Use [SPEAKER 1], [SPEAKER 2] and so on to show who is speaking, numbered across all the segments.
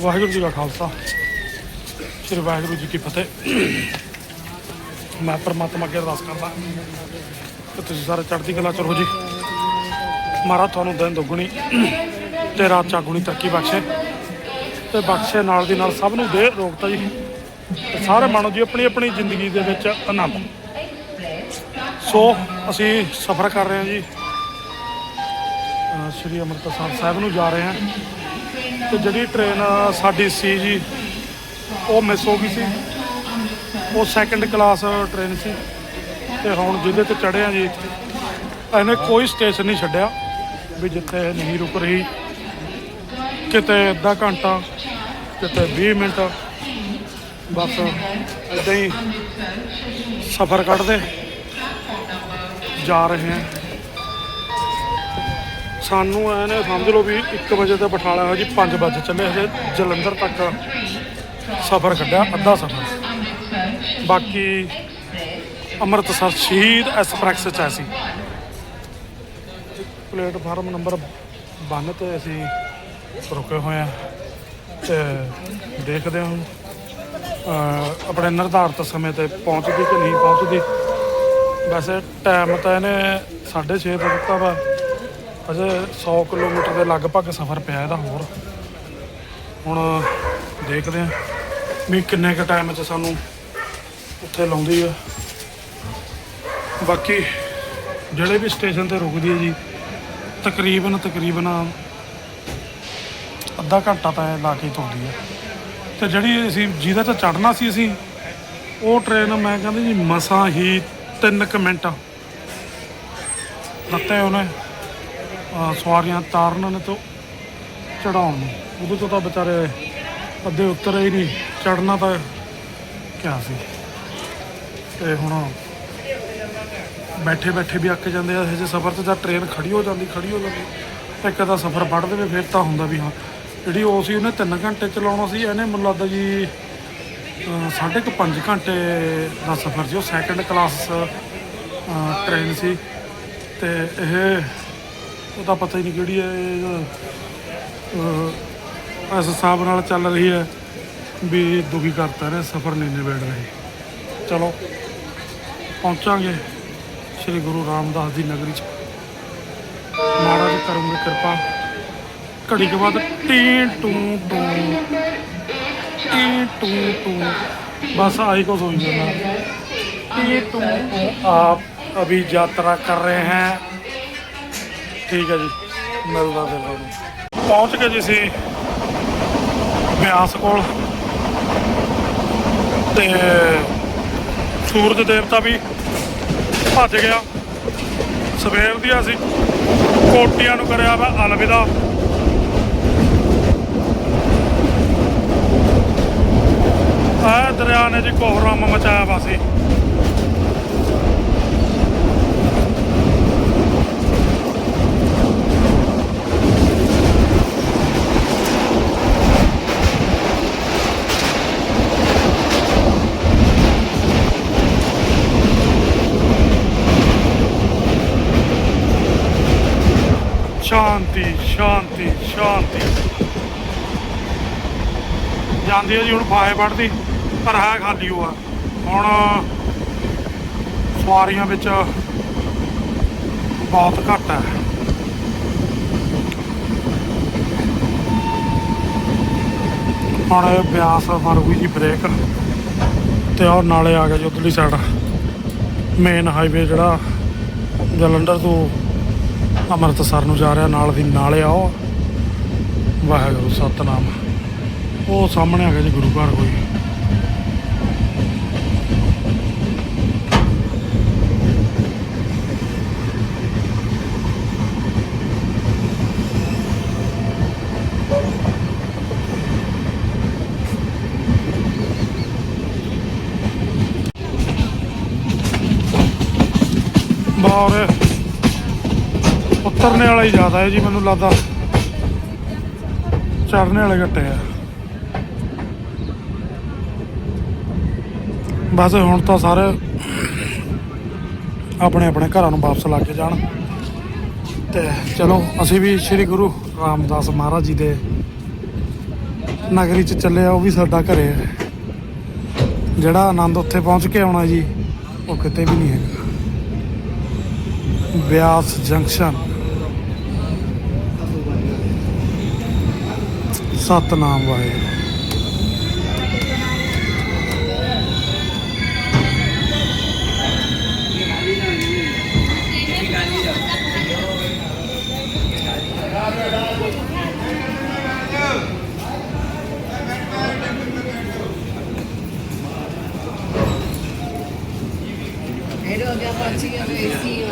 [SPEAKER 1] ਵਾਹਿਗੁਰੂ ਜੀ ਕਾ ਖਾਲਸਾ। ਸ੍ਰੀ ਵਾਹਿਗੁਰੂ ਜੀ ਕੀ ਫਤਿਹ। ਮੈਂ ਪਰਮਾਤਮਾ ਅੱਗੇ ਅਰਦਾਸ ਕਰਦਾ ਕਿ ਤੁਸੀਂ ਸਾਰੇ ਚੜ੍ਹਦੀ ਕਲਾ ਚ ਰਹੋ ਜੀ। ਮਹਾਰਾਜ ਤੁਹਾਨੂੰ ਦਿਨ ਦੁੱਗਣੀ ਤੇ ਰਾਤ ਚਾਗੁਣੀ ਤਰੱਕੀ ਬਖਸ਼ੇ। ਤੇ ਬਖਸ਼ੇ ਨਾਲ ਦੀ ਨਾਲ ਸਭ ਨੂੰ ਦੇ ਰੋਗਤਾ ਜੀ। ਤੇ ਸਾਰੇ ਮਾਣੋ ਜੀ ਆਪਣੀ ਆਪਣੀ ਜ਼ਿੰਦਗੀ ਦੇ ਵਿੱਚ ਆਨੰਦ। ਸੋ ਅਸੀਂ ਸਫ਼ਰ ਕਰ ਰਹੇ ਹਾਂ ਜੀ। ਸ਼੍ਰੀ ਅੰਮ੍ਰਿਤਸਰ ਸਾਹਿਬ ਨੂੰ ਜਾ ਰਹੇ ਹਾਂ। ਤੇ ਜਿਹੜੀ ਟ੍ਰੇਨ ਸਾਡੀ ਸੀ ਜੀ, ਉਹ ਮਿਸ ਹੋ ਗਈ ਸੀ। ਉਹ ਸੈਕੰਡ ਕਲਾਸ ਟ੍ਰੇਨ ਸੀ ਤੇ ਹੁਣ ਜਿਹਦੇ ਤੇ ਚੜ੍ਹੇ ਆ ਜੀ, ਇਹਨੇ ਕੋਈ ਸਟੇਸ਼ਨ ਨਹੀਂ ਛੱਡਿਆ ਵੀ ਜਿੱਥੇ ਨਹੀਂ ਰੁਕ ਰਹੀ। ਕਿਤੇ ਅੱਧਾ ਘੰਟਾ, ਕਿਤੇ 20 ਮਿੰਟ, ਬਸ ਇਦਾਂ ਹੀ ਸਫ਼ਰ ਕੱਢਦੇ ਜਾ ਰਹੇ ਹਾਂ ਸਾਨੂੰ ਐਨੇ ਸਮਝ ਲਓ ਵੀ 1 ਵਜੇ ਤੋਂ ਬਠਾਲਾ ਹੋਇਆ ਜੀ 5 ਵਜੇ ਚੱਲੇ ਹਜੇ, ਜਲੰਧਰ ਤੱਕ ਸਫ਼ਰ ਕੱਢਿਆ, ਅੱਧਾ ਸਫ਼ਰ। ਬਾਕੀ ਅੰਮ੍ਰਿਤਸਰ ਸ਼ਹੀਦ ਐਕਸਪ੍ਰੈਸ ਚ ਅਸੀਂ। ਪਲੇਟਫਾਰਮ ਨੰਬਰ 1 ਤੇ ਅਸੀਂ ਰੁਕੇ ਹੋਏ ਆ ਤੇ ਦੇਖਦੇ ਹਾਂ ਆਪਣੇ ਨਿਰਧਾਰਤ ਸਮੇਂ ਤੇ ਪਹੁੰਚਦੀ ਕਿ ਨਹੀਂ ਪਹੁੰਚਦੀ। ਵੈਸੇ ਟਾਈਮ ਤਾਂ ਇਹਨੇ 6:30 ਦਾ ਦਿੱਤਾ ਵਾ। ਅਜੇ 100 ਕਿਲੋਮੀਟਰ ਦੇ ਲਗਭਗ ਸਫ਼ਰ ਪਿਆ ਇਹਦਾ ਹੋਰ। ਹੁਣ ਦੇਖਦੇ ਹਾਂ ਵੀ ਕਿੰਨੇ ਕੁ ਟਾਈਮ 'ਚ ਸਾਨੂੰ ਉੱਥੇ ਲਾਉਂਦੀ ਆ। ਬਾਕੀ ਜਿਹੜੇ ਵੀ ਸਟੇਸ਼ਨ ਤੇ ਰੁਕਦੀ ਹੈ ਜੀ, ਤਕਰੀਬਨ ਤਕਰੀਬਨ ਅੱਧਾ ਘੰਟਾ ਤਾਂ ਲਾ ਕੇ ਹੀ ਤੁਰਦੀ ਹੈ ਤੇ ਜਿਹੜੀ ਅਸੀਂ ਜਿਹਦੇ ਤੇ ਚੜਨਾ ਸੀ ਅਸੀਂ, ਉਹ ਟ੍ਰੇਨ ਮੈਂ ਕਹਿੰਦਾ ਜੀ ਮਸਾਂ ਹੀ 3 ਕੁ ਮਿੰਟ। ਦਿੱਤੇ ਉਹਨੇ ਸਵਾਰੀਆਂ ਤਾਰਨ ਨੇ ਤੋਂ ਚੜਾਉਣ ਨੂੰ। ਉਹਦੇ ਤੋਂ ਤਾਂ ਵਿਚਾਰੇ ਅੱਧੇ ਉਤਰ ਹੀ ਨਹੀਂ ਚੜਨਾ ਤਾਂ ਕਿਆ ਸੀ। ਤੇ ਹੁਣ ਬੈਠੇ ਬੈਠੇ ਵੀ ਅੱਕ ਜਾਂਦੇ ਆ, ਇਹ ਜੇ ਸਫ਼ਰ 'ਚ ਤਾਂ ਟ੍ਰੇਨ ਖੜੀ ਹੋ ਜਾਂਦੀ, ਖੜੀ ਹੋ ਜਾਂਦੀ ਇੱਕ ਕਦਾ ਸਫ਼ਰ ਵੱਢ ਦੇਵੇ ਫਿਰ ਤਾਂ ਹੁੰਦਾ ਵੀ ਹਾਂ। ਜਿਹੜੀ ਉਹ ਸੀ ਉਹਨੇ 3 ਘੰਟੇ ਚਲਾਉਣਾ ਸੀ, ਇਹਨੇ ਮੈਨੂੰ ਲੱਗਦਾ ਜੀ ਸਾਢੇ ਕੁ 5 ਘੰਟੇ ਦਾ ਸਫ਼ਰ ਸੀ, ਉਹ ਸੈਕੰਡ ਕਲਾਸ ਟ੍ਰੇਨ ਸੀ। ਤੇ ਇਹ ਉਹਦਾ ਪਤਾ ਹੀ ਨਹੀਂ ਕਿਹੜੀ ਹੈ ਇਹ, ਅਹ, ਇਸ ਹਿਸਾਬ ਨਾਲ ਚੱਲ ਰਹੀ ਹੈ ਵੀ ਦੁਖੀ ਕਰਤਾ ਨੇ ਸਫ਼ਰ ਨਹੀਂ ਨਿਬੇੜ ਰਹੇ ਚਲੋ ਪਹੁੰਚਾਂਗੇ ਸ੍ਰੀ ਗੁਰੂ ਰਾਮਦਾਸ ਦੀ ਨਗਰੀ ਚ ਮਹਾਰਾਜ ਕਰੂੰਗੇ ਕਿਰਪਾ ਘੜੀ ਕੇ ਬਾਅਦ ਟੀ ਟੂ ਟੂ ਟੀ ਟੂ ਟੂ ਬਸ ਆਈ ਕੋ सोई जाना टी टू टू आप अभी यात्रा कर रहे हैं ਠੀਕ ਹੈ ਜੀ। ਮਿਲਦਾ ਫਿਰ ਤੁਹਾਨੂੰ। ਪਹੁੰਚ ਗਏ ਜੀ ਅਸੀਂ ਬਿਆਸ ਕੋਲ। ਤੇ ਸੂਰਜ ਦੇਵਤਾ ਵੀ ਭੱਜ ਗਿਆ। ਸਵੇਰ ਦੀ ਅਸੀਂ ਕੋਟੀਆਂ ਨੂੰ ਕਰਿਆ ਵਾ ਅਲਵਿਦਾ। ਆ ਦਰਿਆ ਨੇ ਜੀ ਕੋਹਰਾਮ ਮਚਾਇਆ ਵਾ ਸੀ ਸ਼ਾਂਤੀ ਸ਼ਾਂਤੀ ਸ਼ਾਂਤੀ। ਜਾਂਦੀ ਹੈ ਜੀ, ਹੁਣ ਫਾਹੇ ਵੜਦੀ ਪਰ ਹੈ ਖਾਲੀ ਉਹ ਆ। ਹੁਣ ਸਵਾਰੀਆਂ ਵਿੱਚ ਬਹੁਤ ਘੱਟ ਹੈ ਹੁਣ ਇਹ ਬਿਆਸ ਮਾਰੂਗੀ ਜੀ ਬ੍ਰੇਕ, ਤੇ ਉਹ ਨਾਲੇ ਆ ਗਿਆ ਜੀ ਉਧਰਲੀ ਸਾਈਡ ਮੇਨ ਹਾਈਵੇ ਜਿਹੜਾ ਜਲੰਧਰ ਤੋਂ ਅੰਮ੍ਰਿਤਸਰ ਨੂੰ ਜਾ ਰਿਹਾ, ਨਾਲ ਦੀ ਨਾਲੇ ਆਓ। ਵਾਹਿਗੁਰੂ, ਸਤਨਾਮ। ਉਹ ਸਾਹਮਣੇ ਆ ਗਿਆ ਜੀ, ਗੁਰੂ ਘਰ ਕੋਈ। ਬਾਹਰ। ਉਤਰਨੇ ਵਾਲਾ ਹੀ ਜ਼ਿਆਦਾ ਹੈ ਜੀ, ਮੈਨੂੰ ਲੱਗਦਾ। ਚੜਨੇ ਵਾਲੇ ਘੱਟੇ ਆ। ਬਸ ਹੁਣ ਤਾਂ ਸਾਰੇ ਆਪਣੇ ਆਪਣੇ ਘਰਾਂ ਨੂੰ ਵਾਪਸ ਲੱਗ ਕੇ ਜਾਣ। ਤੇ ਚਲੋ, ਅਸੀਂ ਵੀ ਸ੍ਰੀ ਗੁਰੂ ਰਾਮਦਾਸ ਮਹਾਰਾਜ ਜੀ ਦੇ ਨਗਰੀ ਚ ਚੱਲੇ ਆ, ਉਹ ਵੀ ਸਾਡਾ ਘਰੇ ਹੈ ਜਿਹੜਾ ਆਨੰਦ ਉੱਥੇ ਪਹੁੰਚ ਕੇ ਆਉਣਾ ਜੀ, ਉਹ ਕਿਤੇ ਵੀ ਨਹੀਂ ਹੈਗਾ। ਬਿਆਸ ਜੰਕਸ਼ਨ। ਸਤਨਾਮ ਵਾਹਿਗੁਰੂ
[SPEAKER 2] ਇਹਦੇ ਹੋ ਗਿਆ ਪਹੁੰਚ ਗਿਆ ਏਸੀ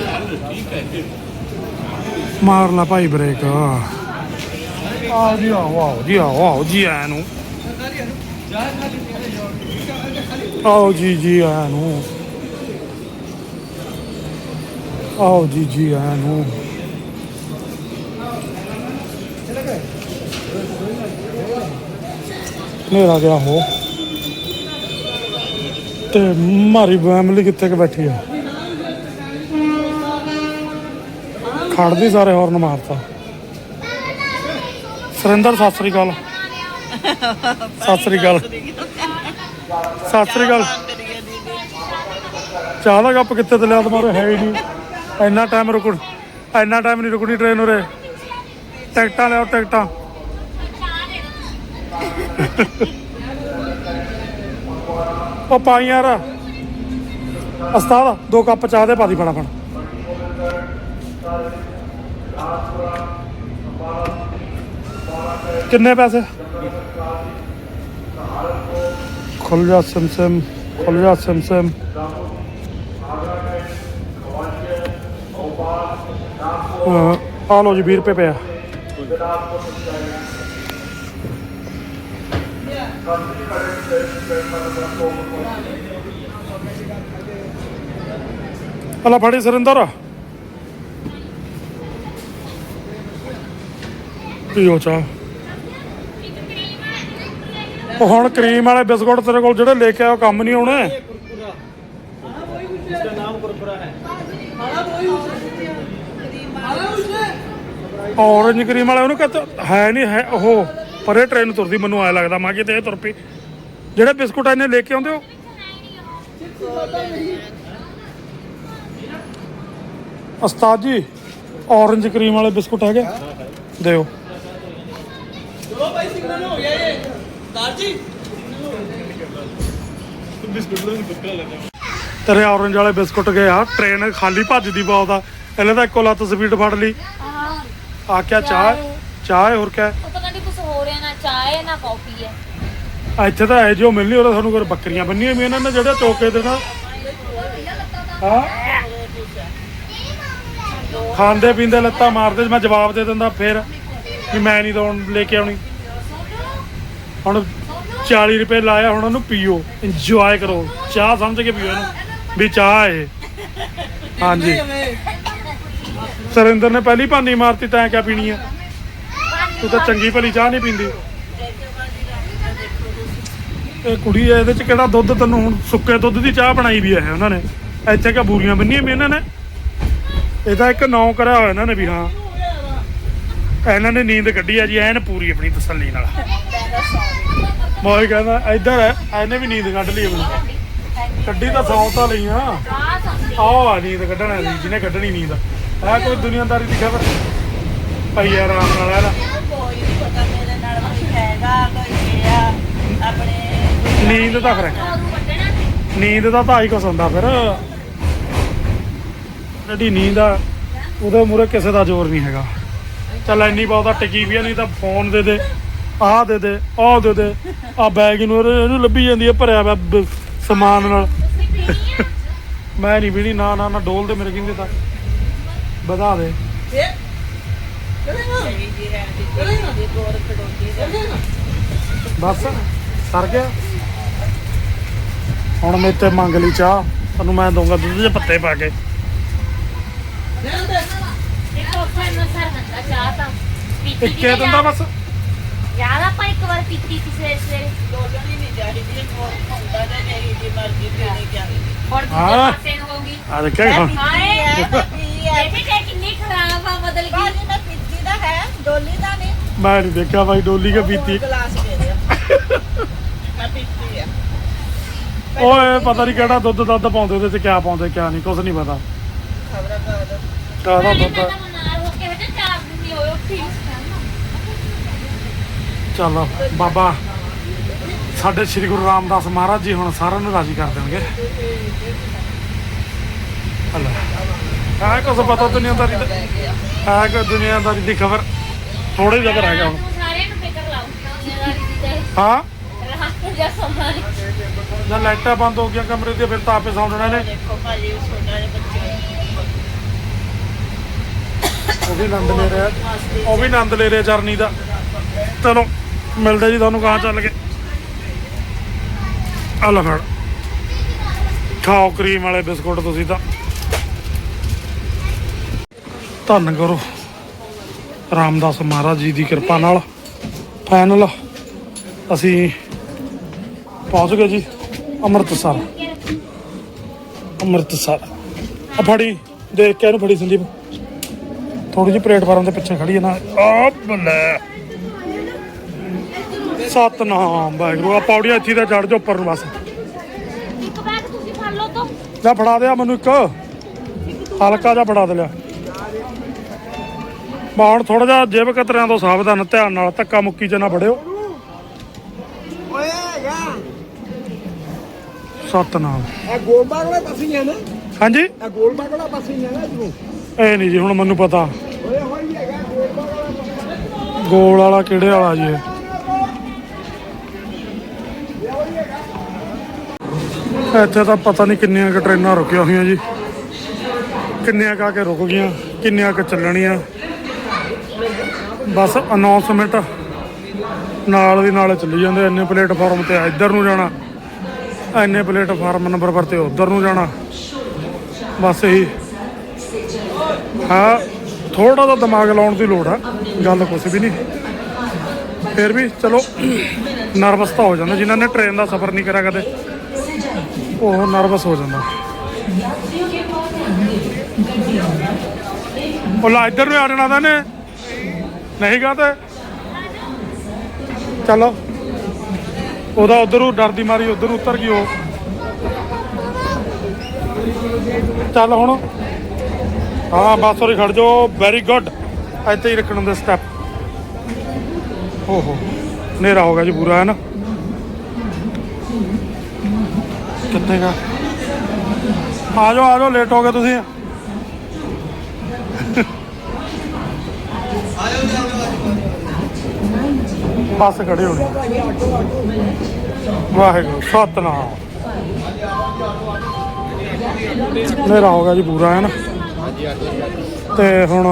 [SPEAKER 1] ਮਾਰ ਲਾ ਭਾਈ ਬ੍ਰੇਕ ਆ ਜੀ ਆਓ ਆਓ ਜੀ ਆਓ ਆਓ ਜੀ ਆਇਆਂ ਨੂੰ ਆਓ ਜੀ ਜੀ ਆਇਆਂ ਨੂੰ ਆਓ ਜੀ ਜੀ ਆਇਆਂ ਨੂੰ ਮੇਰਾ ਗਿਆ ਹੋ ਤੇ ਮਾਰੀ ਫੈਮਿਲੀ ਕਿੱਥੇ ਕਿ ਬੈਠੀ ਆ ਖੜਦੀ ਸਾਰੇ ਹੌਰਨ ਮਾਰਤਾ ਸੁਰਿੰਦਰ, ਸਤਿ ਸ੍ਰੀ ਅਕਾਲ। ਸਤਿ ਸ੍ਰੀ ਅਕਾਲ। ਸਤਿ ਸ੍ਰੀ ਅਕਾਲ। ਚਾਹ ਦਾ ਕੱਪ ਕਿੱਥੇ ਤੇ ਲਿਆ ਤੁਹਾਰੇ ਹੈ ਹੀ ਨਹੀਂ। ਇੰਨਾ ਟਾਈਮ ਰੁਕਣ ਇੰਨਾ ਟਾਈਮ ਨਹੀਂ ਰੁਕਣੀ ਟ੍ਰੇਨ ਉਰੇ। ਟਿਕਟਾਂ ਲਿਆਓ, ਟਿਕਟਾਂ। ਉਹ ਪਾਈ ਯਾਰ। ਉਸਤਾਦ, ਦੋ ਕੱਪ ਚਾਹ ਦੇ ਪਾ ਦੀ ਫਟਾਫਟ। ਕਿੰਨੇ ਪੈਸੇ? ਖੁੱਲ ਜਾ ਸਿਮ ਖੁੱਲ ਜਾ ਸਿਮ ਸਿਮ ਆ ਲਓ ਜੀ 20 ਰੁਪਏ ਪਿਆ। ਹਲਾ ਫੜੀ ਸਰਿੰਦਰ। ਪੀਓ ਚਾਹ ਉਹ ਹੁਣ ਕਰੀਮ ਵਾਲੇ ਬਿਸਕੁਟ ਤੇਰੇ ਕੋਲ ਜਿਹੜੇ ਲੈ ਕੇ ਆਇਆ ਉਹ ਕੰਮ ਨਹੀਂ ਆਉਣੇ? ਔਰੰਜ ਕਰੀਮ ਵਾਲਾ ਉਹਨੂੰ ਕਹਤਾ ਹੈ ਨਹੀਂ ਹੈ ਉਹ ਪਰੇ ਟ੍ਰੇਨ ਤੁਰਦੀ ਮੈਨੂੰ ਆਇਆ ਲੱਗਦਾ ਮਾਂ ਕਿਤੇ ਇਹ ਤੁਰ ਪਈ। ਜਿਹੜੇ ਬਿਸਕੁਟ ਇਹਨੇ ਲੈ ਕੇ ਆਉਂਦੇ ਹੋ? ਉਸਤਾਦ ਜੀ ਔਰੰਜ ਕਰੀਮ ਵਾਲੇ ਬਿਸਕੁਟ ਹੈਗੇ? ਦਿਓ
[SPEAKER 3] ਚਲੋ ਭਾਈ ਸਿਗਨਲ ਹੋ ਗਿਆ ਇਹ ਤਾਰ ਜੀ।
[SPEAKER 1] ਤੇਰੇ ਔਰੰਜ ਵਾਲੇ ਬਿਸਕੁਟ ਗਏ ਆ ਟ੍ਰੇਨ ਖਾਲੀ ਭੱਜਦੀ ਬਹੁਤ ਆ। ਇਹਨੇ ਤਾਂ ਇੱਕੋ ਲੱਤ ਸਪੀਡ ਫੜ ਲਈ। ਆ ਕਿਆ ਚਾਹ? ਚਾਹ ਹੈ। ਹੋਰ ਕਿਆ? ਹੈ?
[SPEAKER 4] ਉਹ ਪਤਾ ਨਹੀਂ ਕੁਝ ਹੋ ਰਿਹਾ ਨਾ ਚਾਹ ਹੈ ਨਾ ਕਾਫੀ ਹੈ।
[SPEAKER 1] ਇੱਥੇ ਤਾਂ ਐ ਜੋ ਮਿਲਣੀ ਉਹਦਾ ਤੁਹਾਨੂੰ ਕੋਈ ਬੱਕਰੀਆਂ ਬੰਨੀਆਂ ਵੀ ਇਹਨਾਂ ਨੇ ਜਿਹੜਾ ਚੌਕੇ ਤੇ ਨਾ। ਹਾਂ? ਖਾਂਦੇ ਪੀਂਦੇ ਲੱਤਾਂ ਮਾਰਦੇ ਮੈਂ ਜਵਾਬ ਦੇ ਦਿੰਦਾ ਫਿਰ ਕਿ ਮੈਂ ਨਹੀਂ ਦੌਣ ਲੈ ਕੇ ਆਉਣੀ। ਹੁਣ 40 ਰੁਪਏ ਲਾਇਆ ਹੁਣ ਉਹਨੂੰ ਪੀਓ ਇੰਜੋਏ ਕਰੋ, ਚਾਹ ਸਮਝ ਕੇ ਪੀਓ ਇਹਨੂੰ, ਵੀ ਚਾਹ ਇਹ। ਹਾਂਜੀ। ਸਰਿੰਦਰ ਨੇ ਪਹਿਲੀ ਭਾਨੀ ਮਾਰਤੀ, ਤਾਂ ਕਿਆ ਪੀਣੀ ਆ? ਤੂੰ ਤਾਂ ਚੰਗੀ ਭਲੀ ਚਾਹ ਨਹੀਂ ਪੀਂਦੀ। ਇਹ ਕੁੜੀ ਐ ਇਹਦੇ ਚ ਕਿਹੜਾ ਦੁੱਧ ਤੈਨੂੰ ਹੁਣ ਸੁੱਕੇ ਦੁੱਧ ਦੀ ਚਾਹ ਬਣਾਈ ਵੀ ਹੈ ਉਹਨਾਂ ਨੇ। ਇੱਥੇ ਕਾ ਬੂਰੀਆਂ ਬੰਨੀਆਂ ਵੀ ਇਹਨਾਂ ਨੇ? ਇਹਦਾ ਇੱਕ ਨੌ ਕਰਿਆ ਹੋਇਆ ਇਹਨਾਂ ਨੇ ਵੀ, ਹਾਂ। ਇਹਨਾਂ ਨੇ ਨੀਂਦ ਕੱਢੀ ਆ ਜੀ, ਐਨ ਪੂਰੀ ਆਪਣੀ ਤਸੱਲੀ ਨਾਲ। ਮੋਈ ਕਹਿੰਦਾ, ਇੱਧਰ ਹੈ ਇਹਨੇ ਵੀ ਨੀਂਦ ਕੱਢ ਲਈ ਆਪਣੀ। ਕੱਢੀ ਤਾਂ ਸੌ ਤਾਂ ਲਈ ਆ।
[SPEAKER 4] ਚਾਹ
[SPEAKER 1] ਆਹ ਆ ਨੀਂਦ ਕੱਢਣਾ ਸੀ ਜਿਹਨੇ ਕੱਢਣੀ ਨੀਂਦ। ਇਹ ਕੋਈ ਦੁਨੀਆਦਾਰੀ ਦੀ ਖਬਰ? ਪਈ ਆਰਾਮ ਨਾਲ ਇਹਦਾ
[SPEAKER 3] ਕੋਈ ਨਹੀਂ ਪਤਾ ਮੇਰੇ ਨਾਲ ਕੋਈ ਹੈਗਾ ਕੋਈ ਗਿਆ ਆਪਣੇ
[SPEAKER 1] ਨੀਂਦ ਤਾਂ ਫਿਰ ਨੀਂਦ ਦਾ ਤਾਂ ਹੀ ਕੁਛ ਹੁੰਦਾ ਫਿਰ। ਜਿਹੜੀ ਨੀਂਦ ਆ, ਉਹਦੇ ਮੂਰੇ ਕਿਸੇ ਦਾ ਜ਼ੋਰ ਨਹੀਂ ਹੈਗਾ। ਚੱਲ ਇੰਨੀ ਬਹੁਤਾ ਟਿਕੀ ਵੀ ਆ, ਨਹੀਂ ਤਾਂ ਫੋਨ ਦੇ ਦੇ। ਆਹ ਦੇ ਦੇ ਆਹ ਦੇ ਦੇ। ਆ ਬੈਗ ਨੂੰ ਇਹਨੂੰ ਲੱਭੀ ਜਾਂਦੀ ਹੈ ਭਰਿਆ ਵਾ ਬ- ਸਮਾਨ ਨਾਲ। ਮੈਂ ਨਹੀਂ ਪੀਣੀ ਨਾ ਨਾ ਨਾ ਡੋਲ ਦੇ ਮੇਰੇ ਕਹਿੰਦੇ ਤਾਂ। ਵਧਾ ਦੇ। ਬਸ ਸਰ ਗਿਆ। ਹੁਣ ਮੇਰੇ ਤੇ ਮੰਗ ਲਈ ਚਾਹ ਤੁਹਾਨੂੰ ਮੈਂ ਦਊਂਗਾ ਦੁੱਧ ਦੇ ਪੱਤੇ ਪਾ ਕੇ।
[SPEAKER 4] ਪੀਤੀ
[SPEAKER 1] ਇੱਕੇ ਦਿੰਦਾ ਬਸ।
[SPEAKER 4] ਯਾਰ ਆਪਾਂ ਇੱਕ ਵਾਰ ਪੀਤੀ ਸੀ ਸਵੇਰੇ ਸਵੇਰੇ
[SPEAKER 3] ਡੋਲਣੀ ਨਹੀਂ ਚਾਹੀਦੀ ਹੋਰ ਹੁੰਦਾ ਤੇ ਨਹੀਂ ਦੀ ਮਰਜ਼ੀ ਪੀਣੀ ਚਾਹੀਦੀ
[SPEAKER 4] ਹੁਣ ਦੂਜੇ
[SPEAKER 1] ਹਾਂ।
[SPEAKER 4] ਪਾਸੇ ਨੂੰ ਹੋਗੀ
[SPEAKER 1] ਆ ਦੇਖਿਆ
[SPEAKER 4] ਹਾਏ
[SPEAKER 3] ਕੀ ਹੈ
[SPEAKER 4] ਦੇਖੀ ਕਿ ਕਿੰਨੀ ਖਰਾਬ ਆ ਬਦਲ ਗਈ
[SPEAKER 3] ਬਾਜੀ ਮੈਂ ਪੀਤੀ ਦਾ ਹੈ ਡੋਲੀ ਦਾ ਨਹੀਂ।
[SPEAKER 1] ਮੈਂ ਨਹੀਂ ਦੇਖਿਆ ਬਾਈ ਡੋਲੀ ਕੇ ਪੀਤੀ?
[SPEAKER 3] ਗਲਾਸ ਦੇ ਦੇ ਮੈਂ ਪੀਤੀ ਆ।
[SPEAKER 1] ਓਏ ਪਤਾ ਨਹੀਂ ਕਿਹੜਾ ਦੁੱਧ ਦੱਧ ਪਾਉਂਦੇ ਉਹਦੇ ਚ ਕਿਆ ਪਾਉਂਦੇ ਕਿਆ ਨਹੀਂ ਕੁਝ ਨਹੀਂ ਪਤਾ।
[SPEAKER 3] ਖਬਰਾਂ ਦਾ
[SPEAKER 1] ਕਾਹਦਾ
[SPEAKER 4] ਮੈਂ
[SPEAKER 1] ਦੁੱਧ?
[SPEAKER 4] ਤਾਂ ਬਿਮਾਰ ਹੋ ਕੇ ਹਜੇ ਚਾਰ ਦਿਨ ਨਹੀਂ ਹੋਏ ਉੱਠੀ।
[SPEAKER 1] ਚੱਲ ਬਾਬਾ ਸਾਡੇ ਸ੍ਰੀ ਗੁਰੂ ਰਾਮਦਾਸ ਮਹਾਰਾਜ ਜੀ ਹੁਣ ਸਾਰਿਆਂ ਨੂੰ ਰਾਜੀ ਕਰ ਦੇਣਗੇ। ਹਲੋ। ਹੈ ਕੁਝ ਪਤਾ ਦੁਨੀਆਦਾਰੀ ਦਾ? ਹੈ ਕੋਈ ਦੁਨੀਆਦਾਰੀ ਦੀ ਖਬਰ? ਥੋੜੀ ਜਿਹਾ ਰਹਿ ਗਿਆ ਹੁਣ।
[SPEAKER 4] ਸਾਰਿਆਂ ਨੂੰ ਫਿਕਰ ਦੁਨੀਆਦਾਰੀ ਦੀ
[SPEAKER 1] ਹਾਂ?
[SPEAKER 4] ਰਾਤ ਜਾਂ ਸਮਾਂ
[SPEAKER 1] ਜਦ ਲਾਈਟਾਂ ਬੰਦ ਹੋ ਗਈਆਂ ਕਮਰੇ ਦੀਆਂ ਫਿਰ ਤਾਂ ਆਪੇ ਸੌਂਣਾ ਨੇ।
[SPEAKER 3] ਦੇਖੋ ਭਾਜੀ ਛੋਟਾ ਜਿਹਾ ਬੱਚੇ
[SPEAKER 1] ਉਹ ਵੀ ਆਨੰਦ ਲੈ ਰਿਹਾ। ਉਹ ਵੀ ਆਨੰਦ ਲੈ ਰਿਹਾ ਜਰਨੀ ਦਾ। ਚਲੋ। ਮਿਲਦੇ ਜੀ ਤੁਹਾਨੂੰ ਕਹਾਂ ਚੱਲ ਕੇ। ਆ ਲੈ ਫੜ। ਖਾਓ ਕਰੀਮ ਵਾਲੇ ਬਿਸਕੁਟ ਤੁਸੀਂ ਤਾਂ। ਧੰਨ ਕਰੋ। ਰਾਮਦਾਸ ਮਹਾਰਾਜ ਜੀ ਦੀ ਕਿਰਪਾ ਨਾਲ। ਫਾਈਨਲ ਅਸੀਂ ਪਹੁੰਚ ਗਏ ਜੀ ਅੰਮ੍ਰਿਤਸਰ। ਅੰਮ੍ਰਿਤਸਰ। ਆ ਫੜੀ, ਦੇਖ ਕੇ ਇਹਨੂੰ ਫੜੀ ਸੰਦੀਪ। ਥੋੜੀ ਜਿਹੀ ਪਲੇਟਫਾਰਮ ਦੇ ਪਿੱਛੇ ਖੜੀ ਹੈ ਨਾ। ਆ ਬੱਲੇ। ਸਤਨਾਮ ਵਾਹਿਗੁਰੂ ਆ ਪੌੜੀਆਂ ਇੱਥੇ ਦਾ ਚੜ ਜਾ ਉੱਪਰ ਨੂੰ ਬਸ।
[SPEAKER 4] ਇੱਕ ਬੈਗ ਤੁਸੀਂ ਫੜ ਲਓ ਤਾਂ
[SPEAKER 1] ਜਾ ਫੜਾ ਦਿਆ ਮੈਨੂੰ ਇੱਕ। ਹਲਕਾ ਜਿਹਾ ਫੜਾ ਦੇ ਲਿਆ। ਬਾਹਰ ਥੋੜਾ ਜਿਹਾ ਜੇਬ ਕਤਰਿਆਂ ਤੋਂ ਸਾਵਧਾਨ ਧਿਆਨ ਨਾਲ ਧੱਕਾ ਮੁੱਕੀ ਚ ਨਾ ਫੜਿਓ।
[SPEAKER 5] ਓਏ
[SPEAKER 1] ਸਤਨਾਮ।
[SPEAKER 5] ਇਹ ਗੋਲਬਾਗ ਵਾਲਾ ਪਾਸੇ ਹੀ ਹੈ ਨਾ?
[SPEAKER 1] ਹਾਂਜੀ?
[SPEAKER 5] ਇਹ ਗੋਲਬਾਗ ਵਾਲਾ ਪਾਸੇ ਹੀ ਹੈ ਨਾ ਜਰੂਰ
[SPEAKER 1] ਇਹ ਨਹੀਂ ਜੀ ਹੁਣ ਮੈਨੂੰ ਪਤਾ।
[SPEAKER 5] ਓਏ ਹੋਈ ਹੈਗਾ ਗੋਲਬਾਗ ਵਾਲਾ
[SPEAKER 1] ਗੋਲ ਵਾਲਾ ਕਿਹੜੇ ਵਾਲਾ ਜੀ ਇਹ? ਇੱਥੇ ਤਾਂ ਪਤਾ ਨਹੀਂ ਕਿੰਨੀਆਂ ਕੁ ਟ੍ਰੇਨਾਂ ਰੁਕੀਆਂ ਹੋਈਆਂ ਜੀ। ਕਿੰਨੀਆਂ ਕਾ ਕੇ ਰੁਕ ਗਈਆਂ, ਕਿੰਨੀਆਂ ਕੁ ਚੱਲਣੀਆਂ। ਬਸ ਅਨਾਉਂਸਮੈਂਟ ਨਾਲ ਦੀ ਨਾਲ ਚੱਲੀ ਜਾਂਦੇ ਇੰਨੇ ਪਲੇਟਫਾਰਮ ਤੇ ਇੱਧਰ ਨੂੰ ਜਾਣਾ। ਇੰਨੇ ਪਲੇਟਫਾਰਮ ਨੰਬਰ ਪਰ ਤੇ ਉੱਧਰ ਨੂੰ ਜਾਣਾ। ਬਸ ਇਹੀ। ਹਾਂ ਥੋੜਾ ਜਿਹਾ ਦਿਮਾਗ ਲਾਉਣ ਦੀ ਲੋੜ ਆ, ਗੱਲ ਕੁਛ ਵੀ ਨਹੀਂ। ਫਿਰ ਵੀ ਚਲੋ। ਨਰਵਸ ਤਾਂ ਹੋ ਜਾਂਦਾ, ਜਿਨ੍ਹਾਂ ਨੇ ਟ੍ਰੇਨ ਦਾ ਸਫ਼ਰ ਨਹੀਂ ਕਰਿਆ ਕਦੇ, ਉਹ ਨਰਵਸ ਹੋ ਜਾਂਦਾ। ਉਹ ਲਾ ਇੱਧਰ ਨੂੰ ਆ ਜਾਣਾ ਤਾਂ ਨੇ। ਨਹੀਂ ਗਾ ਤੇ। ਚਲੋ। ਉਹਦਾ ਉਧਰੋਂ ਡਰਦੀ ਮਾਰੀ, ਉਧਰ ਉਤਰ ਗਈ ਉਹ। ਚੱਲ ਹੁਣ। ਹਾਂ, ਬਸ ਉਰੇ ਖੜ ਜਾਓ। ਵੈਰੀ ਗੁੱਡ ਇੱਥੇ ਹੀ ਰੱਖਣ ਦੇ ਸਟੈਪ ਹੋ ਹੋ ਹਨੇਰਾ ਹੋ ਗਿਆ ਜੀ ਪੂਰਾ ਹੈ ਨਾ ਕਿੱਥੇ ਗਾ? ਆ ਜਾਓ ਆ ਜਾਓ ਲੇਟ ਹੋ ਗਏ ਤੁਸੀਂ। ਬੱਸ ਖੜੇ ਹੋਣੀ। ਵਾਹਿਗੁਰੂ, ਸਤਨਾਮ। ਹਨੇਰਾ ਹੋ ਗਿਆ ਜੀ ਪੂਰਾ ਹੈ ਨਾ ਤੇ ਹੁਣ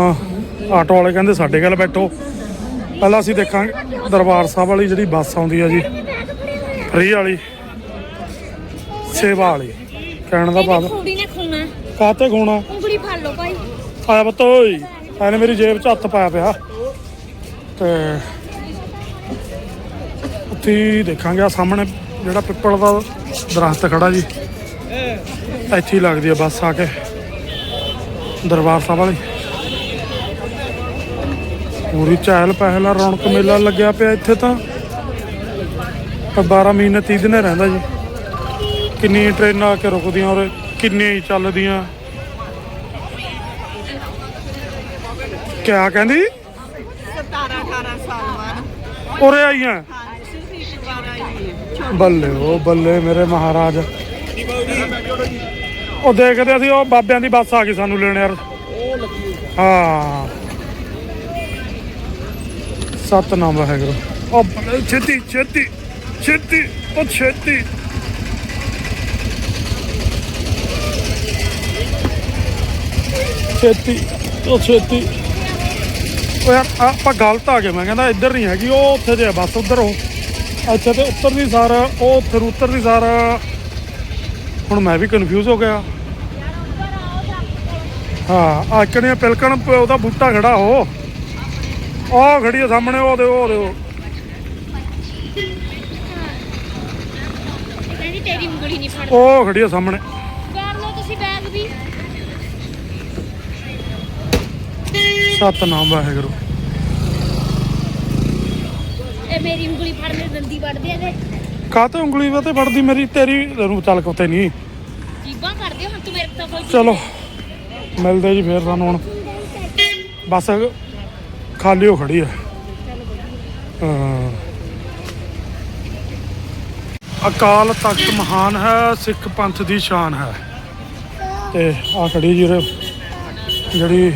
[SPEAKER 1] ਆਟੋ ਵਾਲੇ ਕਹਿੰਦੇ ਸਾਡੇ ਕੋਲ ਬੈਠੋ। ਪਹਿਲਾਂ ਅਸੀਂ ਦੇਖਾਂਗੇ ਦਰਬਾਰ ਸਾਹਿਬ ਵਾਲੀ ਜਿਹੜੀ ਬੱਸ ਆਉਂਦੀ ਆ ਜੀ। ਫ੍ਰੀ ਵਾਲੀ। ਸੇਵਾ ਵਾਲੀ। ਕਹਿਣ ਦਾ ਭਾਵ
[SPEAKER 4] ਕੁੜੀ ਨੇ ਖੂਣਾ।
[SPEAKER 1] ਕਾਤੇ ਖੋਣਾ?
[SPEAKER 4] ਉਂਗਲੀ ਫੜ ਲਓ ਭਾਈ।
[SPEAKER 1] ਆਇਆ ਓਏ। ਐਨੇ ਮੇਰੀ ਜੇਬ 'ਚ ਹੱਥ ਪਾਇਆ ਪਿਆ। ਤੇ ਉੱਥੇ ਦੇਖਾਂਗੇ ਆ ਸਾਹਮਣੇ ਜਿਹੜਾ ਪਿੱਪਲ ਦਾ ਦਰਖਤ ਖੜਾ ਜੀ। ਇੱਥੇ ਹੀ ਲੱਗਦੀ ਆ ਬੱਸ ਆ ਕੇ। ਦਰਬਾਰ ਸਾਹਿਬ ਵਾਲੀ। ਪੂਰੀ ਚਹਿਲ ਪਹਿਲ ਰੌਣਕ ਮੇਲਾ ਲੱਗਿਆ ਪਿਆ ਇੱਥੇ ਤਾਂ। ਪਰ 12 ਮਹੀਨੇ 30 ਦਿਨੇ ਰਹਿੰਦਾ ਜੀ। ਕਿੰਨੀਆਂ ਟ੍ਰੇਨਾਂ ਆ ਕੇ ਰੁਕਦੀਆਂ ਔਰ ਕਿੰਨੀਆਂ ਹੀ ਚੱਲਦੀਆਂ। ਕਿਆ ਕਹਿੰਦੀ?
[SPEAKER 3] 17 18 ਸਾਲ ਬਾਅਦ।
[SPEAKER 1] ਉਰੇ ਆਈਆਂ ਬੱਲੇ ਉਹ ਬੱਲੇ ਮੇਰੇ ਮਹਾਰਾਜ। ਉਹ ਦੇਖਦੇ ਅਸੀਂ ਉਹ ਬਾਬਿਆਂ ਦੀ ਬੱਸ ਆ ਗਈ ਸਾਨੂੰ ਲੈਣ ਯਾਰ। ਹਾਂ। ਸਤਨਾਮ ਵਾਹਿਗੁਰੂ ਉਹ ਬੱਲੇ ਛੇਤੀ ਛੇਤੀ ਛੇਤੀ ਉਹ ਛੇਤੀ। ਛੇਤੀ ਉਹ ਛੇਤੀ। ਉਹ ਯਾਰ ਆਪਾਂ ਗਲਤ ਆ ਗਏ ਮੈਂ ਕਹਿੰਦਾ ਇੱਧਰ ਨਹੀਂ ਹੈਗੀ ਉਹ ਉੱਥੇ ਜੇ ਬਸ ਉੱਧਰ ਉਹ ਅੱਛਾ ਤੇ ਉੱਤਰਦੀ ਸਾਰ ਉਹ ਉੱਥੇ ਉਤਰਦੀ ਸਾਰ। ਹੁਣ ਮੈਂ ਵੀ ਕਨਫਿਊਜ਼ ਹੋ ਗਿਆ। ਹਾਂ ਆਕਣੇ ਪਿਲਕਣ ਉਹਦਾ ਬੂਟਾ ਖੜਾ ਉਹ ਉਹ ਖੜੀ ਆ ਸਾਹਮਣੇ ਉਹ ਦੇ ਉਹ ਦੇ ਉਹ
[SPEAKER 4] ਕਹਿੰਦੀ ਤੇਰੀ ਉਂਗਲੀ ਨਹੀਂ ਫੜ
[SPEAKER 1] ਉਹ ਖੜੀ ਆ ਸਾਹਮਣੇ।
[SPEAKER 4] ਕਰ ਲਓ ਤੁਸੀਂ ਬੈਗ ਵੀ।
[SPEAKER 1] ਸਤਨਾਮ ਵਾਹਿਗੁਰੂ।
[SPEAKER 4] ਇਹ ਮੇਰੀ ਉਂਗਲੀ ਫੜ ਮੇਰੀ ਦੰਦੀ ਵੱਢਦੇ ਆ ਤੇ
[SPEAKER 1] ਕਾਤੇ ਉਂਗਲੀ ਵਾ ਤੇ ਮੇਰੀ? ਤੇਰੀ ਤੈਨੂੰ ਚੱਲ ਕੋਤੇ ਨਹੀਂ।
[SPEAKER 4] ਜੀਬਾਂ ਕਰਦੇ ਹੁਣ ਤੂੰ ਮੇਰੇ ਤੋਂ ਕੋਈ
[SPEAKER 1] ਚਲੋ ਮਿਲਦੇ ਜੀ ਫੇਰ ਸਾਨੂੰ ਹੁਣ। ਬੱਸ ਖਾਲੀ ਹੋ ਖੜੀ ਆ ਹਾਂ। ਅਕਾਲ ਤਖਤ ਮਹਾਨ ਹੈ, ਸਿੱਖ ਪੰਥ ਦੀ ਸ਼ਾਨ ਹੈ। ਤੇ ਆ ਖੜੀ ਜੀ ਜਿਹੜੀ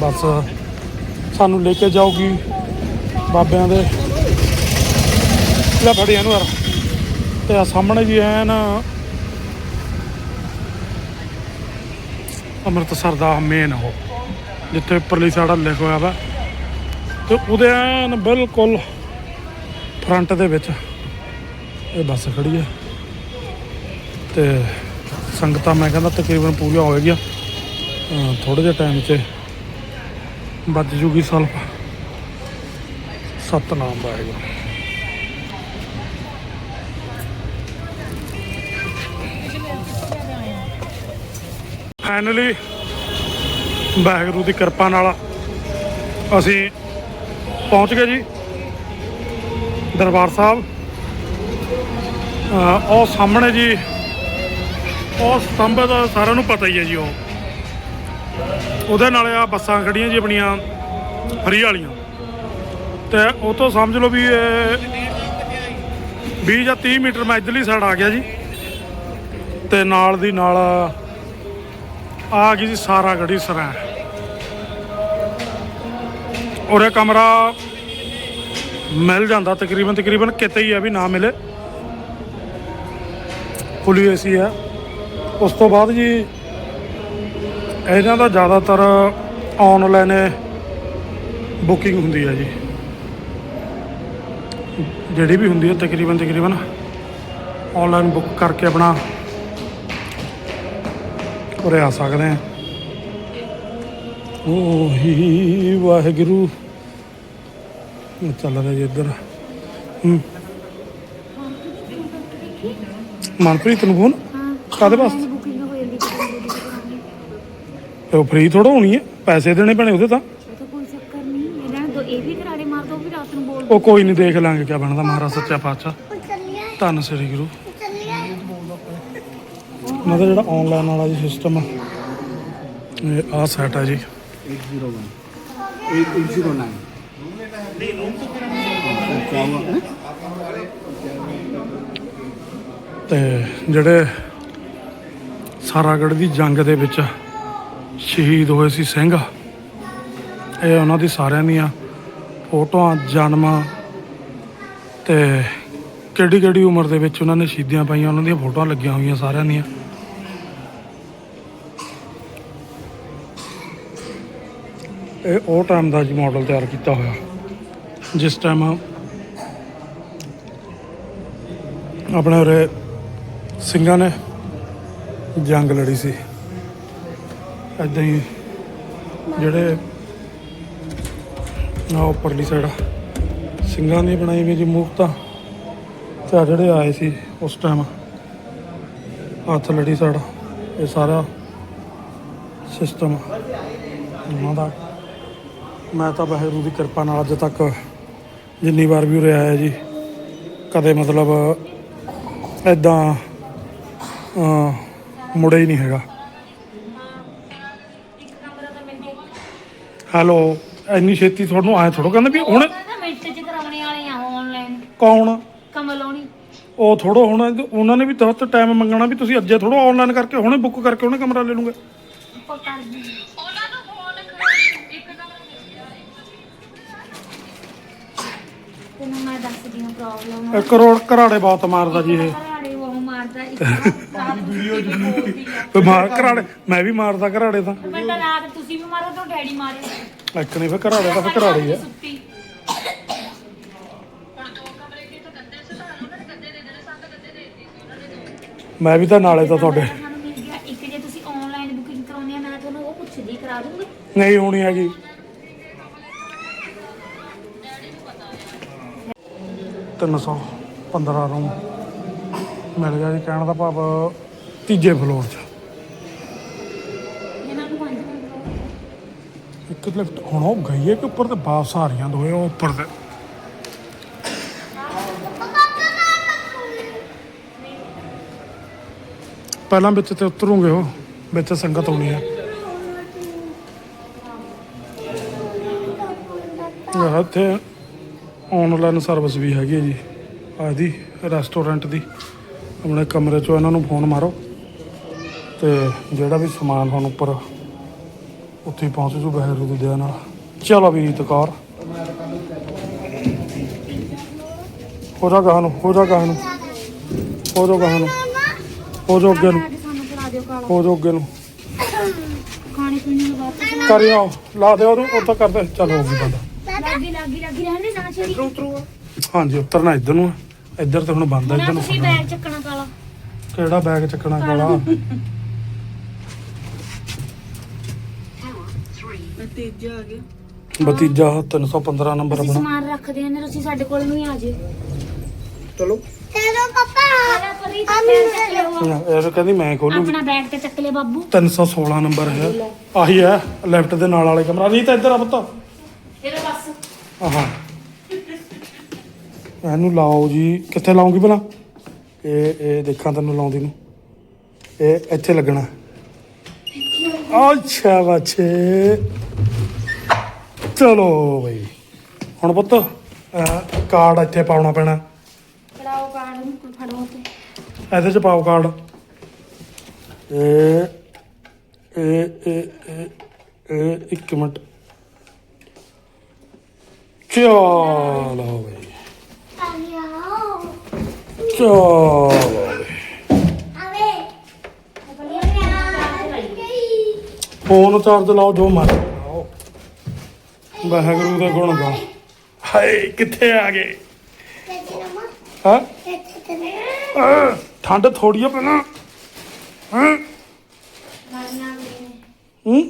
[SPEAKER 1] ਬੱਸ ਸਾਨੂੰ ਲੈ ਕੇ ਜਾਊਗੀ ਬਾਬਿਆਂ ਦੇ। ਲੈ ਫੜੀ ਇਹਨੂੰ ਯਾਰ। ਤੇ ਆ ਸਾਹਮਣੇ ਜੀ ਐਨ ਅੰਮ੍ਰਿਤਸਰ ਦਾ ਮੇਨ ਉਹ, ਜਿੱਥੇ ਉੱਪਰਲੀ ਸਾਡਾ ਲਿਖਿਆ ਹੋਇਆ ਵਾ। ਤੇ ਉਹਦੇ ਐਨ ਬਿਲਕੁਲ ਫਰੰਟ ਦੇ ਵਿੱਚ। ਇਹ ਬੱਸ ਖੜੀ ਹੈ। ਤੇ ਸੰਗਤਾਂ ਮੈਂ ਕਹਿੰਦਾ ਤਕਰੀਬਨ ਪੂਰੀਆਂ ਹੋ ਗਈਆਂ। ਥੋੜੇ ਜਿਹੇ ਟਾਈਮ 'ਚ ਵੱਜ ਜੂਗੀ ਸਲਫ। ਸਤਨਾਮ ਵਾਹਿਗੁਰੂ। ਫਾਈਨਲੀ ਵਾਹਿਗੁਰੂ ਦੀ ਕਿਰਪਾ ਨਾਲ ਅਸੀਂ ਪਹੁੰਚ ਗਏ ਜੀ। ਦਰਬਾਰ ਸਾਹਿਬ। ਉਹ ਸਾਹਮਣੇ ਜੀ, ਉਹ ਸਤੰਭ ਦਾ ਸਾਰਿਆਂ ਨੂੰ ਪਤਾ ਹੀ ਹੈ ਜੀ ਉਹ। ਉਹਦੇ ਨਾਲ ਆ ਬੱਸਾਂ ਖੜੀਆਂ ਜੀ ਆਪਣੀਆਂ, ਫਰੀ ਵਾਲੀਆਂ। ਤੇ ਉਹ ਤੋਂ ਸਮਝ ਲਓ ਵੀ ਇਹ 20 ਜਾਂ 30 ਮੀਟਰ ਮੈਂ ਇੱਧਰਲੀ ਸਾਈਡ ਆ ਗਿਆ ਜੀ। ਤੇ ਨਾਲ ਦੀ ਨਾਲ ਆ ਗਈ ਜੀ ਸਾਰਾ ਗੜੀ ਸਰਾਂ ਉਰੇ ਕਮਰਾ ਮਿਲ ਜਾਂਦਾ ਤਕਰੀਬਨ ਤਕਰੀਬਨ ਕਿਤੇ ਹੀ ਆ ਵੀ ਨਾ ਮਿਲੇ। ਫੁੱਲੀ ਏਸੀ ਆ। ਉਸ ਤੋਂ ਬਾਅਦ ਜੀ ਇਹਨਾਂ ਦਾ ਜ਼ਿਆਦਾਤਰ ਆਨਲਾਈਨ ਬੁਕਿੰਗ ਹੁੰਦੀ ਹੈ ਜੀ। ਜਿਹੜੀ ਵੀ ਹੁੰਦੀ ਹੈ ਤਕਰੀਬਨ ਤਕਰੀਬਨ ਆਨਲਾਈਨ ਬੁੱਕ ਕਰਕੇ ਆਪਣਾ ਉਰੇ ਆ ਸਕਦੇ ਆ। ਓਹੀ ਵਾਹਿਗੁਰੂ। ਚੱਲ ਰਿਹਾ ਜੀ ਇੱਧਰ। ਹੂੰ। ਮਨਪ੍ਰੀਤ ਨੂੰ ਫੋਨ? ਕਾਦੇ ਵਾਸਤੇ ਉਹ ਫ੍ਰੀ ਥੋੜਾ ਹੋਣੀ ਹੈ ਪੈਸੇ ਦੇਣੇ ਪੈਣੇ ਉਹਦੇ ਤਾਂ।
[SPEAKER 4] ਤਾਂ ਕੋਈ ਚੱਕਰ ਨਹੀਂ ਇਹਨਾਂ ਨੇ ਦੋ ਇਹ ਵੀ ਕਰਾੜੇ ਮਾਰ ਦੋ ਵੀ ਰਾਤ ਨੂੰ ਬੋਲ
[SPEAKER 1] ਉਹ ਕੋਈ ਨਹੀਂ ਦੇਖ ਲਾਂਗੇ ਕਿਆ ਬਣਦਾ ਮਹਾਰਾਜ ਸੱਚਾ ਪਾਤਸ਼ਾਹ। ਧੰਨ ਸ੍ਰੀ ਗੁਰੂ। ਦਾ ਜਿਹੜਾ ਆਨਲਾਈਨ ਵਾਲਾ ਜੀ ਸਿਸਟਮ ਆ ਇਹ ਆ ਸੈਟ ਆ ਜੀ।
[SPEAKER 5] 809
[SPEAKER 1] ਤੇ ਜਿਹੜੇ ਸਾਰਾਗੜ੍ਹ ਦੀ ਜੰਗ ਦੇ ਵਿੱਚ ਸ਼ਹੀਦ ਹੋਏ ਸੀ ਸਿੰਘ, ਇਹ ਉਹਨਾਂ ਦੀ ਸਾਰਿਆਂ ਦੀਆਂ ਫੋਟੋਆਂ, ਜਨਮ ਤੇ ਕਿਹੜੀ ਕਿਹੜੀ ਉਮਰ ਦੇ ਵਿੱਚ ਉਹਨਾਂ ਨੇ ਸ਼ਹੀਦੀਆਂ ਪਾਈਆਂ, ਉਹਨਾਂ ਦੀਆਂ ਫੋਟੋਆਂ ਲੱਗੀਆਂ ਹੋਈਆਂ ਸਾਰਿਆਂ ਦੀਆਂ। ਇਹ ਉਹ ਟਾਈਮ ਦਾ ਜੀ ਮਾਡਲ ਤਿਆਰ ਕੀਤਾ ਹੋਇਆ। ਜਿਸ ਟਾਈਮ ਆਪਣੇ ਉਰੇ ਸਿੰਘਾਂ ਨੇ ਜੰਗ ਲੜੀ ਸੀ। ਐਦਾਂ ਹੀ ਜਿਹੜੇ ਆ ਉੱਪਰਲੀ ਸਾਈਡ ਸਿੰਘਾਂ ਦੀ ਬਣਾਈ ਵੀ ਜੀ ਮੂਰਤਾਂ, ਤੇ ਜਿਹੜੇ ਆਏ ਸੀ ਉਸ ਟਾਈਮ ਹੱਥ ਲੜੀ ਸਾਈਡ ਇਹ ਸਾਰਾ ਸਿਸਟਮ ਉਹਨਾਂ ਦਾ ਮੈਂ ਤਾਂ ਵਾਹਿਗੁਰੂ ਦੀ ਕਿਰਪਾ ਨਾਲ ਅੱਜ ਤੱਕ ਜਿੰਨੀ ਵਾਰ ਵੀ ਉਰੇ ਆਇਆ ਜੀ ਕਦੇ ਮਤਲਬ ਐਦਾਂ ਮੁੜੇ ਹੀ ਨਹੀਂ ਹੈਗਾ। ਹੈਲੋ ਇੰਨੀ ਛੇਤੀ ਤੁਹਾਨੂੰ ਆਏ ਥੋੜੋ ਕਹਿੰਦੇ ਵੀ ਹੁਣ
[SPEAKER 4] ਨਾ ਮਿੰਟ ਚ ਕਰਾਉਣੇ ਵਾਲੇ ਆ ਆਨਲਾਈਨ
[SPEAKER 1] ਕੌਣ? ਉਹ ਥੋੜੋ ਹੁਣ ਉਹਨਾਂ ਨੇ ਵੀ ਬਹੁਤ ਟਾਈਮ ਮੰਗਣਾ ਵੀ ਤੁਸੀਂ ਅੱਜੇ ਥੋੜੋ ਆਨਲਾਈਨ ਕਰਕੇ ਹੁਣੇ ਬੁੱਕ ਕਰਕੇ ਉਹਨੇ ਕਮਰਾ ਲੈ ਲੂਗੇ।
[SPEAKER 4] ਉੱਪਰ ਕਰ ਦੀ ਤੈਨੂੰ ਮੈਂ ਦੱਸਦੀ ਹਾਂ ਪ੍ਰੋਬਲਮ
[SPEAKER 1] ਇਹ ਕਰੋੜ ਘਰਾੜੇ ਬਹੁਤ ਮਾਰਦਾ ਜੀ ਇਹ।
[SPEAKER 4] ਘਰਾੜੇ ਉਹ ਮਾਰਦਾ ਇੱਕ ਵੀਡੀਓ ਜੁੜੀ
[SPEAKER 1] ਤੇ ਮਾਰ ਘਰਾੜੇ ਮੈਂ ਵੀ ਮਾਰਦਾ ਘਰਾੜੇ ਤਾਂ।
[SPEAKER 4] ਮੈਂ ਤਾਂ ਰਾਤ ਤੁਸੀਂ ਵੀ ਮਾਰੋ ਤਾਂ ਡੈਡੀ ਮਾਰੇ।
[SPEAKER 1] ਇੱਕ ਨਹੀਂ ਫਿਰ ਘਰਾੜੇ ਤਾਂ ਫਿਰ ਘਰਾੜੇ ਹੀ ਆ।
[SPEAKER 4] ਸੁੱਤੀ।
[SPEAKER 1] ਮੈਂ ਵੀ ਤਾਂ ਨਾਲੇ ਤਾਂ ਤੁਹਾਡੇ।
[SPEAKER 4] ਸਾਨੂੰ ਮਿਲ ਗਿਆ ਇੱਕ ਜੇ ਤੁਸੀਂ ਆਨਲਾਈਨ ਬੁਕਿੰਗ ਕਰਾਉਂਦੇ ਆ ਮੈਂ ਤੁਹਾਨੂੰ ਉਹ ਪੁੱਛਦੀ ਕਰਾ ਦੂੰਗੀ।
[SPEAKER 1] ਨਹੀਂ ਹੋਣੀ ਹੈਗੀ। 315 ਰੂਮ ਮਿਲ ਗਿਆ ਜੀ ਕਹਿਣ ਦਾ ਭਾਵ ਤੀਜੇ ਫਲੋਰ 'ਚ। ਇੱਕ ਲਿਫਟ ਹੁਣ ਉਹ ਗਈ ਹੈ ਕਿ ਉੱਪਰ ਤੇ ਵਾਪਸ ਆ ਰਹੀਆਂ ਦੋਵੇਂ ਉੱਪਰ ਤੇ? ਪਹਿਲਾਂ ਵਿੱਚ ਤੇ ਉਤਰੂਗੇ ਉਹ ਵਿੱਚ ਸੰਗਤ ਹੋਣੀ ਹੈ। ਇੱਥੇ ਆਨਲਾਈਨ ਸਰਵਿਸ ਵੀ ਹੈਗੀ ਹੈ ਜੀ ਆਦੀ ਰੈਸਟੋਰੈਂਟ ਦੀ। ਆਪਣੇ ਕਮਰੇ ਚੋਂ ਇਹਨਾਂ ਨੂੰ ਫੋਨ ਮਾਰੋ ਤੇ ਜਿਹੜਾ ਵੀ ਸਮਾਨ ਤੁਹਾਨੂੰ ਉੱਪਰ ਉੱਥੇ ਪਹੁੰਚ ਜੂ ਬਹਿਰੂ ਦੀ ਦਇਆ ਨਾਲ। ਚਲੋ ਵੀ ਤਕਾਰ ਹੋ ਜਾ ਗਾਹ ਨੂੰ ਹੋ ਜਾ ਗਾਹ ਨੂੰ ਹੋ ਜਾ ਗਾਹ ਨੂੰ ਹੋ ਜਾ ਅੱਗੇ ਨੂੰ
[SPEAKER 4] ਦਿਓ
[SPEAKER 1] ਹੋ ਜਾ ਅੱਗੇ ਨੂੰ।
[SPEAKER 4] ਖਾਣੇ ਪੀਣੇ ਨੂੰ ਬਾਅਦ
[SPEAKER 1] ਕਰੀ ਆਓ ਲਾ ਦੇ ਉਹਨੂੰ ਉਹ ਤਾਂ ਕਰਦੇ ਚੱਲ ਹੋ ਗਈ ਬੰਦ
[SPEAKER 4] ਲੱਗੀ ਲੱਗੀ ਲੱਗੀ ਰਹਿੰਦੇ ਨਾ ਛੇੜੀ
[SPEAKER 1] ਹਾਂਜੀ ਉਤਰਨਾ ਇੱਧਰ ਨੂੰ ਹੈ। ਇੱਧਰ ਤੇ ਹੁਣ ਬੰਦ ਹੈ
[SPEAKER 4] ਨਾ
[SPEAKER 1] ਇੱਧਰ ਨੂੰ
[SPEAKER 4] ਤੁਸੀਂ
[SPEAKER 1] ਫੜਨਾ।
[SPEAKER 4] ਬੈਗ ਚੱਕਣਾ ਕਾਲਾ।
[SPEAKER 1] ਕਿਹੜਾ ਬੈਗ ਚੱਕਣਾ ਕਾਲਾ?
[SPEAKER 3] ਨਤੀਜਾ ਆ ਗਿਆ।
[SPEAKER 1] ਭਤੀਜਾ 315 ਨੰਬਰ
[SPEAKER 4] ਅਸੀਂ
[SPEAKER 1] ਆਪਣਾ।
[SPEAKER 4] ਸਮਾਨ ਰੱਖਦੇ ਹਾਂ ਨਾ ਤੁਸੀਂ ਸਾਡੇ ਕੋਲ ਨੂੰ ਹੀ ਆ ਜਿਓ
[SPEAKER 1] ਚਲੋ।
[SPEAKER 4] ਚਲੋ ਪਾਪਾ।
[SPEAKER 1] ਇਹ ਕਹਿੰਦੀ ਮੈਂ ਖੋਲੂਗੀ।
[SPEAKER 4] ਆਪਣਾ ਬੈਗ ਤੇ ਚੱਕ ਲੈ ਬਾਬੂ।
[SPEAKER 1] 316 ਨੰਬਰ ਹੈ। ਆਹੀ ਹੈ ਲੈਫਟ ਦੇ ਨਾਲ ਵਾਲੇ ਕਮਰਾ। ਨਹੀਂ ਤਾਂ ਇੱਧਰ ਆ ਪੁੱਤ।
[SPEAKER 4] ਇਹਦਾ ਬਸ।
[SPEAKER 1] ਆਹਾਂ। ਇਹਨੂੰ ਲਾਓ ਜੀ। ਕਿੱਥੇ ਲਾਉਂਗੀ ਭਲਾ? ਇਹ ਇਹ ਦੇਖਾਂ ਤੈਨੂੰ ਲਾਉਂਦੀ ਨੂੰ। ਇਹ ਇੱਥੇ ਲੱਗਣਾ। ਅੱਛਾ ਬੱਚੇ। ਚਲੋ ਬਈ। ਹੁਣ ਪੁੱਤ ਕਾਰਡ ਇੱਥੇ ਪਾਉਣਾ ਪੈਣਾ।
[SPEAKER 4] ਫੜਾਓ ਕਾਰਡ ਨੂੰ ਫੜੋ ਤੇ।
[SPEAKER 1] ਇਹਦੇ ਚ ਪਾਓ ਕਾਰਡ। ਇਹ ਇਹ ਇਹ ਇਹ ਇਹ ਇੱਕ ਮਿੰਟ। ਚਲੋ ਬਈ। ਚਲੋ ਫੋਨ ਚਾਰਜ ਲਾਓ ਜੋ ਮਰਜ਼ੀ ਲਾਓ। ਵਾਹਿਗੁਰੂ ਦੇ ਗੁਣ ਗਾਓ ਹਾਏ ਕਿੱਥੇ ਆ ਗਏ? ਹਾਂ? ਠੰਡ ਥੋੜੀ ਆ ਪਹਿਲਾਂ। ਹਾਂ? ਹੂੰ?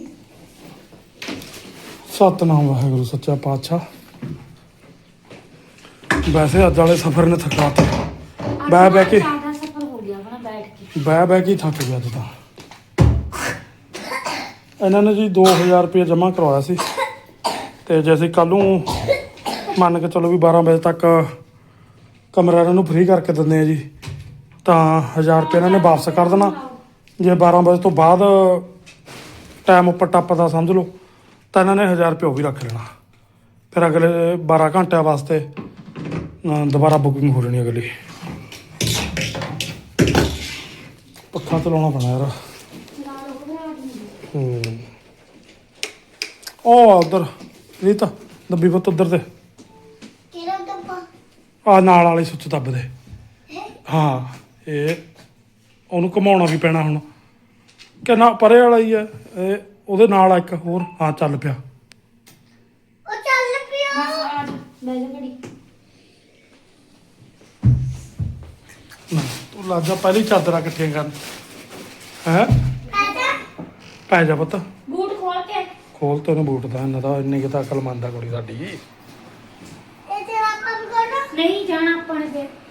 [SPEAKER 1] ਸਤਨਾਮ ਵਾਹਿਗੁਰੂ ਸੱਚਾ ਪਾਤਸ਼ਾਹ। ਵੈਸੇ ਅੱਜ ਵਾਲੇ ਸਫ਼ਰ ਨੇ ਥਕਾਤੇ। ਬਹਿ ਬਹਿ ਕੇ।
[SPEAKER 4] ਸਾਡਾ ਸਫਰ ਹੋ ਗਿਆ ਆਪਣਾ ਬੈਠ ਕੇ।
[SPEAKER 1] ਬਹਿ ਬਹਿ ਕੇ ਹੀ ਥੱਕ ਗਿਆ ਤਾਂ ਇਹਨਾਂ ਨੇ ਜੀ 2000 ਰੁਪਏ ਜਮ੍ਹਾਂ ਕਰਵਾਇਆ ਸੀ। ਤੇ ਜੇ ਅਸੀਂ ਕੱਲ ਨੂੰ ਮੰਨ ਕੇ ਚਲੋ ਵੀ 12 ਵਜੇ ਤੱਕ ਕਮਰਾ ਇਹਨਾਂ ਨੂੰ ਫ੍ਰੀ ਕਰਕੇ ਦਿੰਦੇ ਆ ਜੀ ਤਾਂ 1000 ਰੁਪਏ ਇਹਨਾਂ ਨੇ ਵਾਪਸ ਕਰ ਦੇਣਾ। ਜੇ 12 ਵਜੇ ਤੋਂ ਬਾਅਦ ਟਾਈਮ ਉੱਪਰ ਟੱਪਦਾ ਸਮਝ ਲਓ ਤਾਂ ਇਹਨਾਂ ਨੇ 1000 ਰੁਪਏ ਉਹ ਵੀ ਰੱਖ ਲੈਣਾ। ਫਿਰ ਅਗਲੇ 12 ਘੰਟਿਆਂ ਵਾਸਤੇ ਦੁਬਾਰਾ ਬੁਕਿੰਗ ਹੋ ਜਾਣੀ ਅਗਲੀ। ਪੱਖਾ ਚਲਾਉਣਾ ਪੈਣਾ ਯਾਰ। ਹੂੰ। ਉਹ ਉਧਰ ਰੀਤਾ ਦੱਬੀ ਪੁੱਤ ਉਧਰ ਤੇ।
[SPEAKER 4] ਕਿਹੜਾ ਡੱਬਾ
[SPEAKER 1] ਆ ਨਾਲ ਵਾਲੀ ਸੁੱਚ ਦੱਬ ਦੇ। ਹਾਂ? ਇਹ ਉਹਨੂੰ ਘਮਾਉਣਾ ਵੀ ਪੈਣਾ ਹੁਣ। ਕਿੰਨਾ ਪਰੇ ਵਾਲਾ ਹੀ ਹੈ ਇਹ ਉਹਦੇ ਨਾਲ ਆ ਇੱਕ ਹੋਰ। ਹਾਂ ਚੱਲ ਪਿਆ। ਨਾ, ਤੂੰ ਲੱਗ ਜਾ ਪਹਿਲੀ ਚਾਦਰਾਂ ਇਕੱਠੀਆਂ ਕਰਨ। ਹੈ? ਪੈ ਜਾ। ਪੁੱਤ।
[SPEAKER 4] ਬੂਟ ਖੋਲ ਕੇ।
[SPEAKER 1] ਖੋਲ ਤੈਨੂੰ ਬੂਟ ਦਾ ਇਹਨਾਂ ਦਾ ਇੰਨੀ ਕਿ ਤਾਂ ਅਕਲ ਮੰਨਦਾ ਕੁੜੀ ਸਾਡੀ।
[SPEAKER 4] ਨਹੀਂ ਜਾਣਾ ਆਪਾਂ ਨੇ ਫਿਰ।